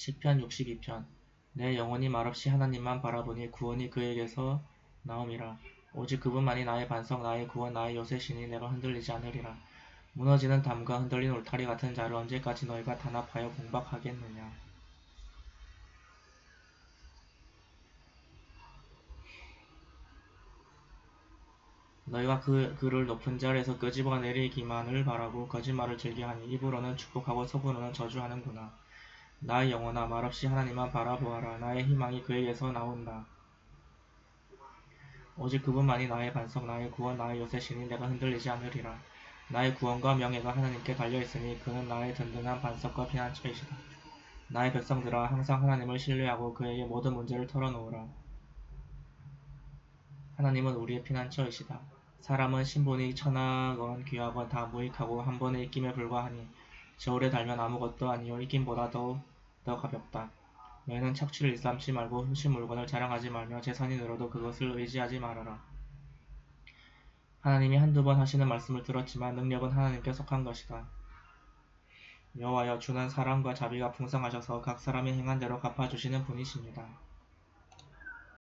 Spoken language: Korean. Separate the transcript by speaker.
Speaker 1: 시편 62편. 내 영혼이 말없이 하나님만 바라보니 구원이 그에게서 나옴이라. 오직 그분만이 나의 반석 나의 구원 나의 요새시니 내가 흔들리지 않으리라. 무너지는 담과 흔들린 울타리 같은 자를 언제까지 너희가 단합하여 공박하겠느냐? 너희가 그, 그를 높은 자리에서 끄집어 내리기만을 바라고 거짓말을 즐겨하니 입으로는 축복하고 속으로는 저주하는구나. 나의 영혼아 말없이 하나님만 바라보아라. 나의 희망이 그에게서 나온다. 오직 그분만이 나의 반석, 나의 구원, 나의 요새시니 내가 흔들리지 않으리라. 나의 구원과 명예가 하나님께 달려있으니 그는 나의 든든한 반석과 피난처이시다. 나의 백성들아 항상 하나님을 신뢰하고 그에게 모든 문제를 털어놓으라. 하나님은 우리의 피난처이시다. 사람은 신분이 천하건 귀하건 다 무익하고 한 번의 입김에 불과하니 저울에 달면 아무것도 아니요 입김보다 더, 더 가볍다. 너희는 착취를 일삼지 말고 훔친 물건을 자랑하지 말며 재산이 늘어도 그것을 의지하지 말아라. 하나님이 한두 번 하시는 말씀을 들었지만 능력은 하나님께 속한 것이다. 여호와여 주는 사랑과 자비가 풍성하셔서 각 사람이 행한 대로 갚아주시는 분이십니다.